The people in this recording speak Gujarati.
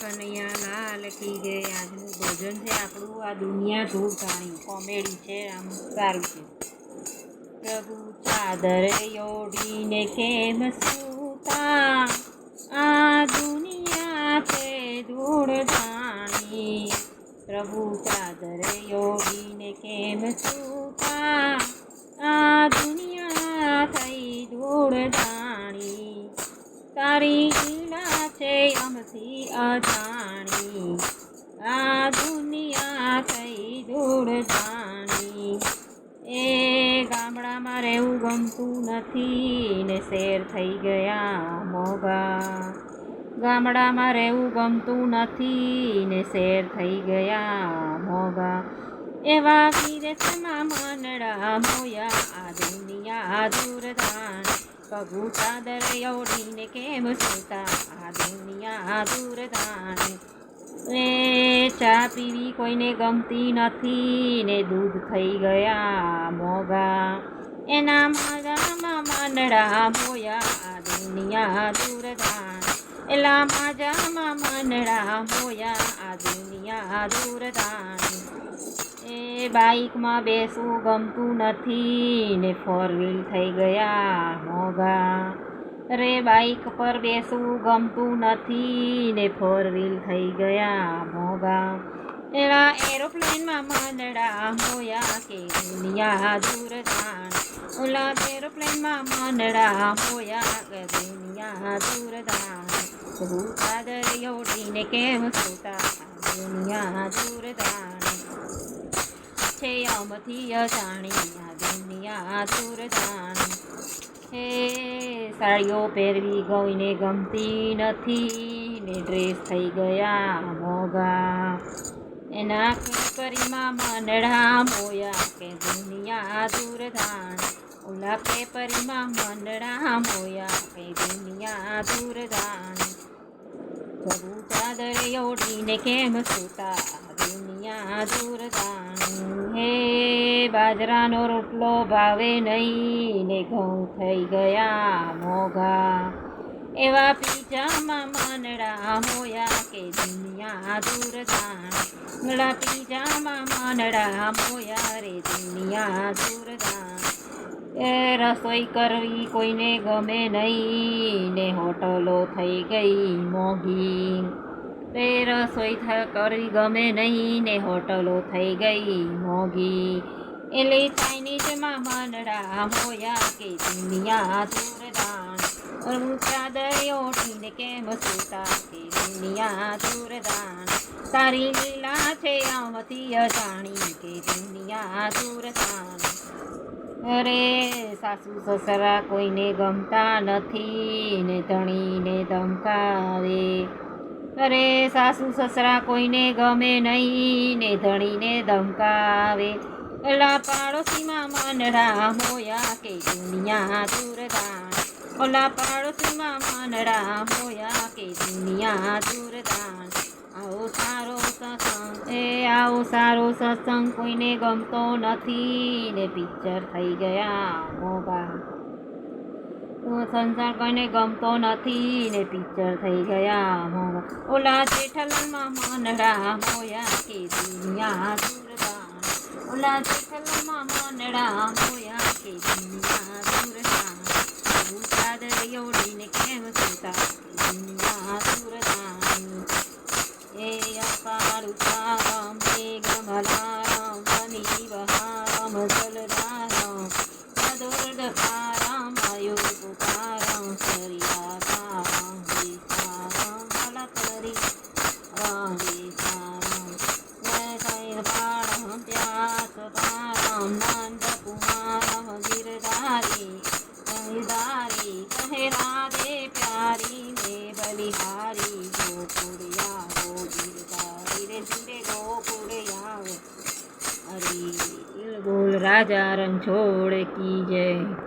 કનૈયા લાલ કી જય. આજનું ભોજન છે આપણું આ દુનિયા ધૂળ જાણી કોમેડી છે, આમ સારું છે. પ્રભુ ચાદર યોડીને કેમ સૂતા? આ દુનિયા છે ધૂળ જાણી પ્રભુ ચાદર યોડીને કેમ સૂતા? આ દુનિયા થઈ ધૂળ જાણી તારી છે અમથી અજાણી. આ દુનિયા થઈ દૂર જાણી. એ ગામડામાં રહેવું ગમતું નથી ને શેર થઈ ગયા મોગા ગામડામાં રહેવું ગમતું નથી ને શેર થઈ ગયા મોગા એવા વિદેશમાં મનડા મોયા આ દુનિયા દૂરદાન પગુ ચાદર ઓઢીને કેમ સુતા આ દુનિયા દૂરદાન એ ચા પીવી કોઈને ગમતી નથી ને દૂધ થઈ ગયા મોગા એના માજામાં મનડા મોયા આ દુનિયા દૂરદાન એલા માજામાં મનડા મોયા આ દુનિયા દૂરદાન. એ બાઈકમાં બેસવું ગમતું નથી, ને ફોર વ્હીલ થઈ ગયા મોગા રે બાઈક પર બેસવું ગમતું નથી, ને ફોર વ્હીલ થઈ ગયા મોગા એવા એરોપ્લેનમાં મનડા મોયા કે દુનિયા દૂર ઓલા એરોપ્લેનમાં મંડળા હોયા કે દુનિયા દૂર જાણ હું ચાદર ઓઢીને કેમ સુતા દુનિયા દૂર જાણ છે અમથી અજાણી આ દુનિયા દૂર જાણી હે સાડીઓ પહેરવી ગઈને ગમતી નથી, ને ડ્રેસ થઈ ગયા મોગા એના કરીમાં મનડા મોયા કે દુનિયા દૂર ધાણ ઓલા પેપરીમાં મંડળા મોયા કે દુનિયા દૂર ધાણ પ્રભુ ચાદરે ઓઢીને કેમ સુતા? દુનિયા દૂર હે, બાજરાનો રોટલો ભાવે નહીં ને ઘઉં થઈ ગયા મોઘા. એવા પીજામાં માનડા મોયા કે દુનિયા દૂર જાણ. પીજામાં માનડા મોયા રે દુનિયા દૂર જાણ. એ રસોઈ કરવી કોઈને ગમે નહીં. ને હોટલો થઈ ગઈ મોંઘી. તે રસોઈ કરવી ગમે નહીં. ને હોટલો થઈ ગઈ મોંઘી. એટલે ચાઇનીઝમાં મનડા હોયા કે દુનિયા દૂરદાન. ચાદર ઓઠીને કેમ સુતા કે દુનિયા દૂરદાન. તારી લીલા છે આમથી અજાણી કે દુનિયા દૂરદાન. અરે સાસુ, સસરા કોઈને ગમતા નથી ને ધણીને ધમકાવે. અરે સાસુ, સસરા કોઈને ગમે નહીં ને ધણીને ધમકાવે. એલા પાડોશીમાં મનડા મોયા કે દુનિયા દૂરદાન ઓલા પાડોશીમાં મનડા મોયા કે દુનિયા દૂરદાન આવો સારો એ આવો સારો સત્સંગ કોઈને ગમતો નથી ને પિક્ચર થઈ ગયા મોગા સંસાર કોઈને ગમતો નથી ને પિક્ચર થઈ ગયા મોગા ઓલા જેઠાલાલમાં મનડા મોયા કે દુનિયા દૂરદાન ઓલા જેઠાલાલમાં મનડા મોયા કે દુનિયા રાજા રણછોડ કી જય.